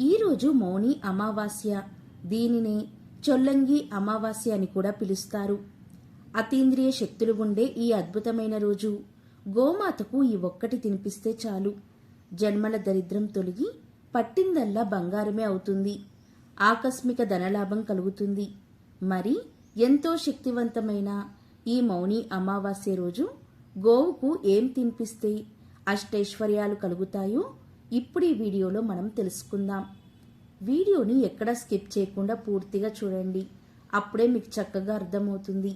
ఈరోజు మౌని అమావాస్య. దీనినే చొల్లంగి అమావాస్య అని కూడా పిలుస్తారు. అతీంద్రియ శక్తులు ఉండే ఈ అద్భుతమైన రోజు గోమాతకు ఈ ఒక్కటి తినిపిస్తే చాలు. జన్మల దరిద్రం తొలగి పట్టిందల్లా బంగారమే అవుతుంది. ఆకస్మిక ధనలాభం కలుగుతుంది. మరి ఎంతో శక్తివంతమైన ఈ మౌని అమావాస్య రోజు గోవుకు ఏం తినిపిస్తే అష్టైశ్వర్యాలు కలుగుతాయో ఇప్పుడు ఈ వీడియోలో మనం తెలుసుకుందాం. వీడియోని ఎక్కడా స్కిప్ చేయకుండా పూర్తిగా చూడండి. అప్పుడే మీకు చక్కగా అర్థమవుతుంది.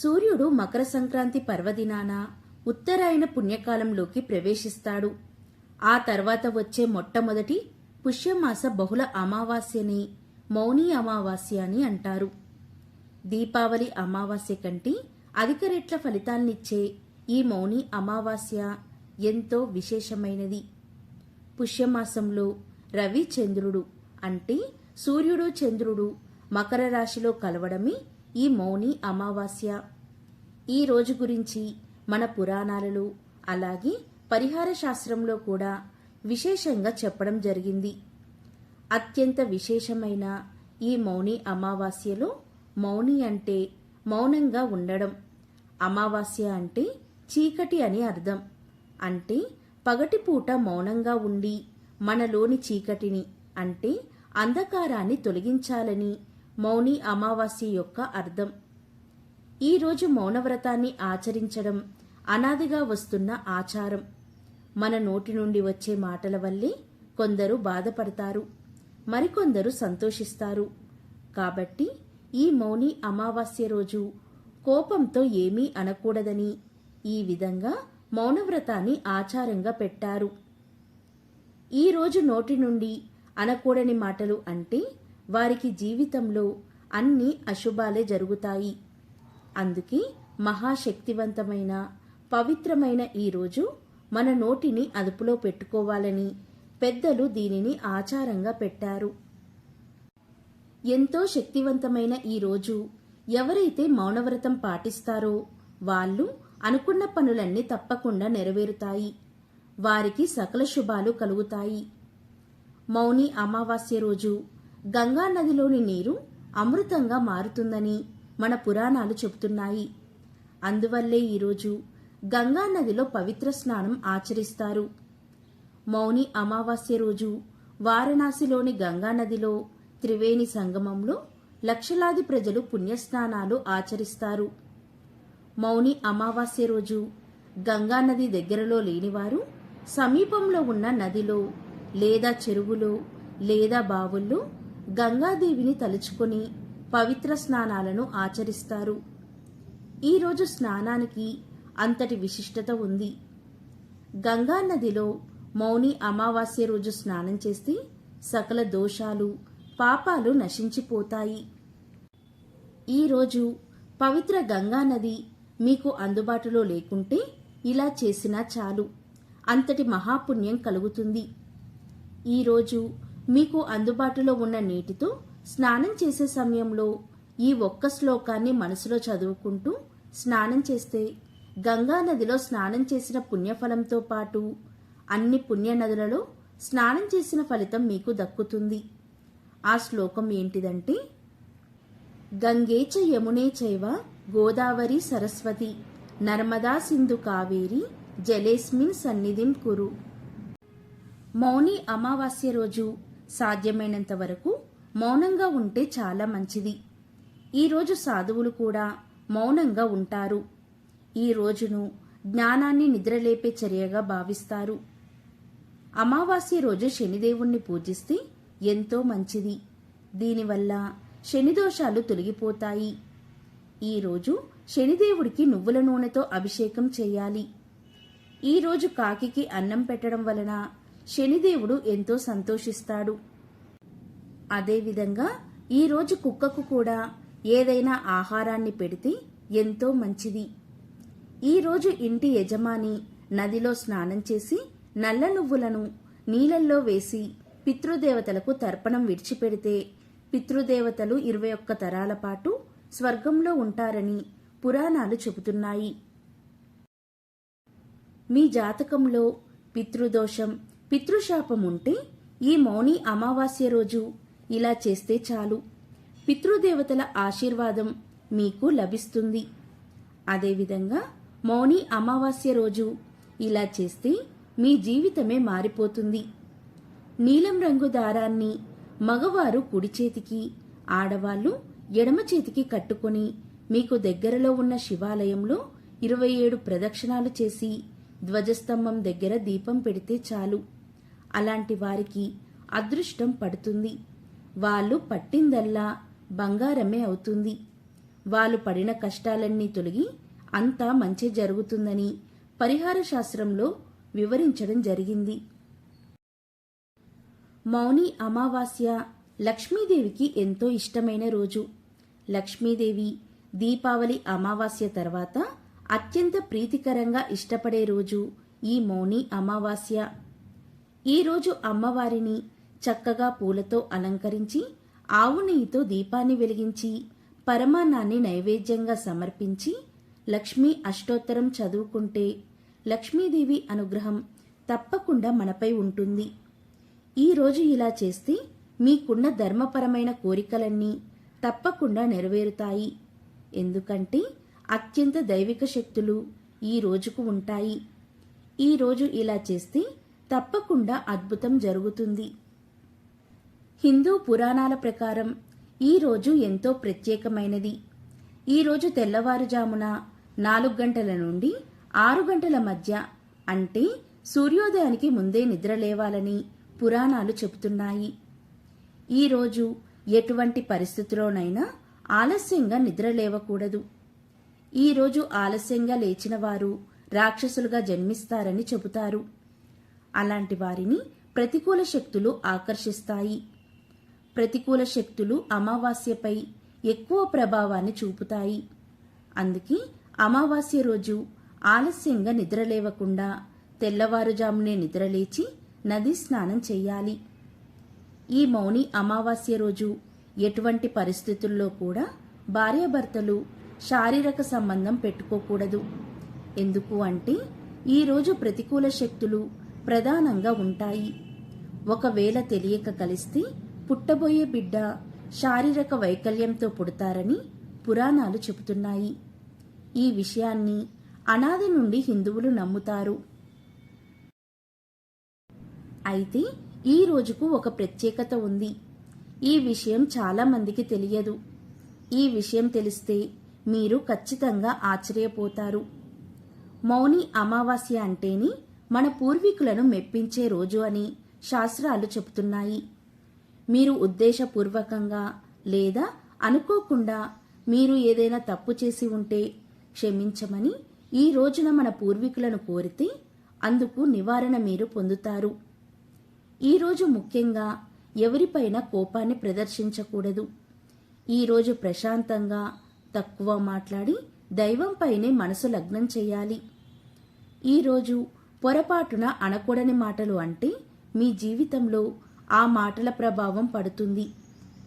సూర్యుడు మకర సంక్రాంతి పర్వదినాన ఉత్తరాయణ పుణ్యకాలంలోకి ప్రవేశిస్తాడు. ఆ తర్వాత వచ్చే మొట్టమొదటి పుష్యమాస బహుళ అమావాస్యని మౌని అమావాస్య అని అంటారు. దీపావళి అమావాస్య కంటే అధిక రెట్ల ఫలితాన్నిచ్చే ఈ మౌని అమావాస్య ఎంతో విశేషమైనది. పుష్యమాసంలో రవి చంద్రుడు అంటే సూర్యుడు చంద్రుడు మకర రాశిలో కలవడమే ఈ మౌని అమావాస్య. ఈ రోజు గురించి మన పురాణాలలో అలాగే పరిహార శాస్త్రంలో కూడా విశేషంగా చెప్పడం జరిగింది. అత్యంత విశేషమైన ఈ మౌని అమావాస్యలో మౌని అంటే మౌనంగా ఉండడం. అమావాస్య అంటే చీకటి అని అర్థం. అంటే పగటిపూట మౌనంగా ఉండి మనలోని చీకటిని అంటే అంధకారాన్ని తొలగించాలని మౌని అమావాస్య యొక్క అర్థం. ఈరోజు మౌనవ్రతాన్ని ఆచరించడం అనాదిగా వస్తున్న ఆచారం. మన నోటి నుండి వచ్చే మాటల వల్లే కొందరు బాధపడతారు మరికొందరు సంతోషిస్తారు. కాబట్టి ఈ మౌని అమావాస్య రోజు కోపంతో ఏమీ అనకూడదని ఈ విధంగా మౌనవ్రతాన్ని ఆచారంగా పెట్టారు. ఈ రోజు నోటి నుండి అనకూడని మాటలు అంటే వారికి జీవితంలో అన్ని అశుభాలే జరుగుతాయి. అందుకే మహాశక్తివంతమైన పవిత్రమైన ఈ రోజు మన నోటిని అదుపులో పెట్టుకోవాలని పెద్దలు దీనిని ఆచారంగా పెట్టారు. ఎంతో శక్తివంతమైన ఈ రోజు ఎవరైతే మౌనవ్రతం పాటిస్తారో వాళ్ళు అనుకున్న పనులన్నీ తప్పకుండా నెరవేరుతాయి. వారికి సకల శుభాలు కలుగుతాయి. మౌని అమావాస్య రోజు గంగా నదిలోని నీరు అమృతంగా మారుతుందని మన పురాణాలు చెబుతున్నాయి. అందువల్లే ఈరోజు గంగా నదిలో పవిత్ర స్నానం ఆచరిస్తారు. మౌని అమావాస్య రోజు వారణాసిలోని గంగా నదిలో త్రివేణి సంగమంలో లక్షలాది ప్రజలు పుణ్యస్నానాలు ఆచరిస్తారు. మౌని అమావాస్య రోజు. గంగా నది దగ్గరలో లేనివారు సమీపంలో ఉన్న నదిలో లేదా చెరువులో లేదా బావుల్లో గంగాదేవిని తలుచుకొని పవిత్ర స్నానాలను ఆచరిస్తారు. ఈరోజు స్నానానికి అంతటి విశిష్టత ఉంది. గంగా నదిలో మౌని అమావాస్య రోజు స్నానం చేస్తే సకల దోషాలు పాపాలు నశించిపోతాయి. ఈరోజు పవిత్ర గంగా నది మీకు అందుబాటులో లేకుంటే ఇలా చేసినా చాలు. అంతటి మహాపుణ్యం కలుగుతుంది. ఈరోజు మీకు అందుబాటులో ఉన్న నీటితో స్నానం చేసే సమయంలో ఈ ఒక్క శ్లోకాన్ని మనసులో చదువుకుంటూ స్నానం చేస్తే గంగా నదిలో స్నానం చేసిన పుణ్యఫలంతో పాటు అన్ని పుణ్య నదులలో స్నానం చేసిన ఫలితం మీకు దక్కుతుంది. ఆ శ్లోకం ఏంటిదంటే గంగే చ యమునే చైవ గోదావరి సరస్వతి నర్మదా సింధు కావేరి జలేస్మిన్ సన్నిధిం కురు. మౌని అమావాస్య రోజు సాధ్యమైనంత వరకు మౌనంగా ఉంటే చాలా మంచిది. ఈరోజు సాధువులు కూడా మౌనంగా ఉంటారు. ఈ రోజును జ్ఞానాన్ని నిద్రలేపే చర్యగా భావిస్తారు. అమావాస్య రోజు శనిదేవుణ్ణి పూజిస్తే ఎంతో మంచిది. దీనివల్ల శనిదోషాలు తొలగిపోతాయి. ఈరోజు శనిదేవుడికి నువ్వుల నూనెతో అభిషేకం చేయాలి. ఈరోజు కాకికి అన్నం పెట్టడం వలన శనిదేవుడు ఎంతో సంతోషిస్తాడు. అదేవిధంగా ఈరోజు కుక్కకు కూడా ఏదైనా ఆహారాన్ని పెడితే ఎంతో మంచిది. ఈరోజు ఇంటి యజమాని నదిలో స్నానం చేసి నల్ల నువ్వులను నీళ్ళల్లో వేసి పితృదేవతలకు తర్పణం విడిచిపెడితే పితృదేవతలు ఇరవై ఒక్క తరాల పాటు స్వర్గంలో ఉంటారని పురాణాలు చెబుతున్నాయి. మీ జాతకంలో పితృదోషం పితృశాపం ఉంటే ఈ మౌని అమావాస్య రోజు ఇలా చేస్తే చాలు. పితృదేవతల ఆశీర్వాదం మీకు లభిస్తుంది. అదేవిధంగా మౌని అమావాస్య రోజు ఇలా చేస్తే మీ జీవితమే మారిపోతుంది. నీలం రంగు దారాన్ని మగవారు కుడి చేతికి ఆడవాళ్ళు ఎడమ చేతికి కట్టుకొని మీకు దగ్గరలో ఉన్న శివాలయంలో ఇరవై ఏడు ప్రదక్షిణాలు చేసి ధ్వజస్తంభం దగ్గర దీపం పెడితే చాలు. అలాంటి వారికి అదృష్టం పడుతుంది. వాళ్ళు పట్టిందల్లా బంగారమే అవుతుంది. వాళ్ళు పడిన కష్టాలన్నీ తొలగి అంతా మంచి జరుగుతుందని పరిహార శాస్త్రంలో వివరించడం జరిగింది. మౌని అమావాస్య లక్ష్మీదేవికి ఎంతో ఇష్టమైన రోజు. లక్ష్మీదేవి దీపావళి అమావాస్య తర్వాత అత్యంత ప్రీతికరంగా ఇష్టపడే రోజు ఈ మౌని అమావాస్య. ఈరోజు అమ్మవారిని చక్కగా పూలతో అలంకరించి ఆవు నెయ్యితో దీపాన్ని వెలిగించి పరమాన్నాన్ని నైవేద్యంగా సమర్పించి లక్ష్మీ అష్టోత్తరం చదువుకుంటే లక్ష్మీదేవి అనుగ్రహం తప్పకుండా మనపై ఉంటుంది. ఈరోజు ఇలా చేస్తే మీకున్న ధర్మపరమైన కోరికలన్నీ తప్పకుండా నెరవేరుతాయి. ఎందుకంటే అత్యంత దైవిక శక్తులు ఈ రోజుకు ఉంటాయి. ఈరోజు ఇలా చేస్తే తప్పకుండా అద్భుతం జరుగుతుంది. హిందూ పురాణాల ప్రకారం ఈ రోజు ఎంతో ప్రత్యేకమైనది. ఈరోజు తెల్లవారుజామున నాలుగు గంటల నుండి ఆరు గంటల మధ్య అంటే సూర్యోదయానికి ముందే నిద్ర లేవాలని పురాణాలు చెబుతున్నాయి. ఈరోజు ఎటువంటి పరిస్థితిలోనైనా ఆలస్యంగా నిద్ర లేవకూడదు. ఈ రోజు ఆలస్యంగా లేచిన వారు రాక్షసులుగా జన్మిస్తారని చెబుతారు. అలాంటి వారిని ప్రతికూల శక్తులు ఆకర్షిస్తాయి. ప్రతికూల శక్తులు అమావాస్యపై ఎక్కువ ప్రభావాన్ని చూపుతాయి. అందుకే అమావాస్య రోజు ఆలస్యంగా నిద్రలేవకుండా తెల్లవారుజామునే నిద్రలేచి నది స్నానం చేయాలి. ఈ మౌని అమావాస్య రోజు ఎటువంటి పరిస్థితుల్లో కూడా భార్యాభర్తలు శారీరక సంబంధం పెట్టుకోకూడదు. ఎందుకు అంటే ఈరోజు ప్రతికూల శక్తులు ప్రధానంగా ఉంటాయి. ఒకవేళ తెలియక కలిస్తే పుట్టబోయే బిడ్డ శారీరక వైకల్యంతో పుడతారని పురాణాలు చెబుతున్నాయి. ఈ విషయాన్ని అనాది నుండి హిందువులు నమ్ముతారు. అయితే ఈ రోజుకు ఒక ప్రత్యేకత ఉంది. ఈ విషయం చాలా మందికి తెలియదు. ఈ విషయం తెలిస్తే మీరు ఖచ్చితంగా ఆశ్చర్యపోతారు. మౌని అమావాస్య అంటేని మన పూర్వీకులను మెప్పించే రోజు అని శాస్త్రాలు చెబుతున్నాయి. మీరు ఉద్దేశపూర్వకంగా లేదా అనుకోకుండా మీరు ఏదైనా తప్పు చేసి ఉంటే క్షమించమని ఈ రోజున మన పూర్వీకులను కోరితే అందుకు నివారణ మీరు పొందుతారు. ఈరోజు ముఖ్యంగా ఎవరిపైన కోపాన్ని ప్రదర్శించకూడదు. ఈరోజు ప్రశాంతంగా తక్కువ మాట్లాడి దైవంపైనే మనసు లగ్నం చేయాలి. ఈరోజు పొరపాటున అనకూడని మాటలు అంటే మీ జీవితంలో ఆ మాటల ప్రభావం పడుతుంది.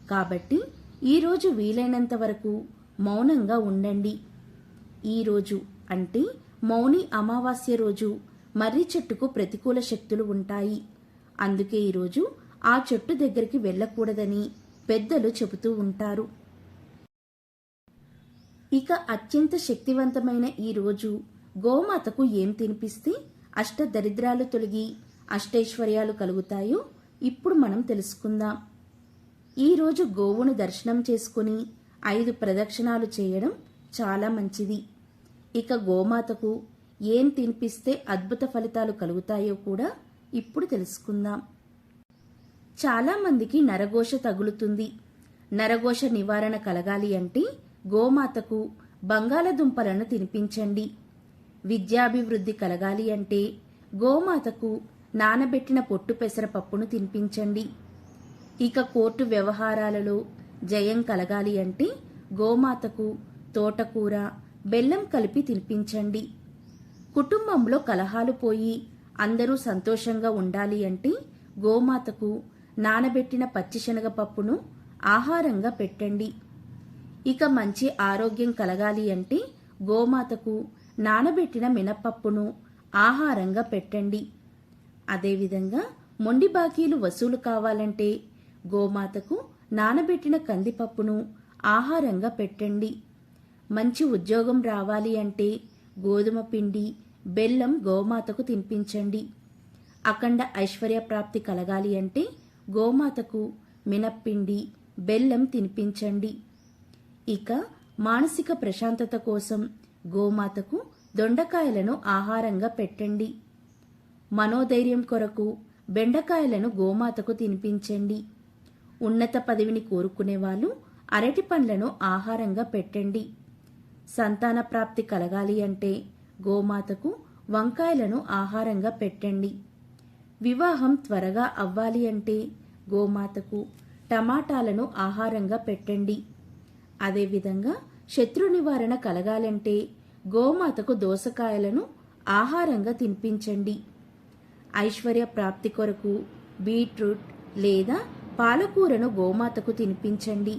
కాబట్టి ఈరోజు వీలైనంత వరకు మౌనంగా ఉండండి. ఈరోజు అంటే మౌని అమావాస్య రోజు మర్రి చెట్టుకు ప్రతికూల శక్తులు ఉంటాయి. అందుకే ఈరోజు ఆ చెట్టు దగ్గరికి వెళ్ళకూడదని పెద్దలు చెబుతూ ఉంటారు. ఇక అత్యంత శక్తివంతమైన ఈ రోజు గోమాతకు ఏం తినిపిస్తే అష్ట దరిద్రాలు తొలగి అష్టైశ్వర్యాలు కలుగుతాయో ఇప్పుడు మనం తెలుసుకుందాం. ఈరోజు గోవును దర్శనం చేసుకుని ఐదు ప్రదక్షిణాలు చేయడం చాలా మంచిది. ఇక గోమాతకు ఏం తినిపిస్తే అద్భుత ఫలితాలు కలుగుతాయో కూడా ఇప్పుడు తెలుసుకుందాం. చాలామందికి నరఘోష తగులుతుంది. నరఘోష నివారణ కలగాలి అంటే గోమాతకు బంగాళదుంపలను తినిపించండి. విద్యాభివృద్ధి కలగాలి అంటే గోమాతకు నానబెట్టిన పొట్టు పెసరపప్పును తినిపించండి. ఇక కోర్టు వ్యవహారాలలో జయం కలగాలి అంటే గోమాతకు తోటకూర బెల్లం కలిపి తినిపించండి. కుటుంబంలో కలహాలు పోయి అందరూ సంతోషంగా ఉండాలి అంటే గోమాతకు నానబెట్టిన పచ్చిశనగ పప్పును ఆహారంగా పెట్టండి. ఇక మంచి ఆరోగ్యం కలగాలి అంటే గోమాతకు నానబెట్టిన మినపప్పును ఆహారంగా పెట్టండి. అదేవిధంగా మొండి బాకీలు వసూలు కావాలంటే గోమాతకు నానబెట్టిన కందిపప్పును ఆహారంగా పెట్టండి. మంచి ఉద్యోగం రావాలి అంటే గోధుమ పిండి బెల్లం గోమాతకు తినిపించండి. అఖండ ఐశ్వర్య ప్రాప్తి కలగాలి అంటే గోమాతకు మినప్పిండి బెల్లం తినిపించండి. ఇక మానసిక ప్రశాంతత కోసం గోమాతకు దొండకాయలను ఆహారంగా పెట్టండి. మనోధైర్యం కొరకు బెండకాయలను గోమాతకు తినిపించండి. ఉన్నత పదవిని కోరుకునే వాళ్ళు అరటి పండ్లను ఆహారంగా పెట్టండి. సంతాన ప్రాప్తి కలగాలి అంటే గోమాతకు వంకాయలను ఆహారంగా పెట్టండి. వివాహం త్వరగా అవ్వాలి అంటే గోమాతకు టమాటాలను ఆహారంగా పెట్టండి. అదేవిధంగా శత్రు నివారణ కలగాలంటే గోమాతకు దోసకాయలను ఆహారంగా తినిపించండి. ఐశ్వర్య ప్రాప్తి కొరకు బీట్రూట్ లేదా పాలకూరను గోమాతకు తినిపించండి.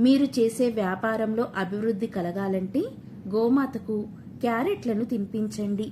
మీరు చేసే వ్యాపారంలో అభివృద్ధి కలగాలంటే గోమాతకు క్యారెట్లను తినిపించండి.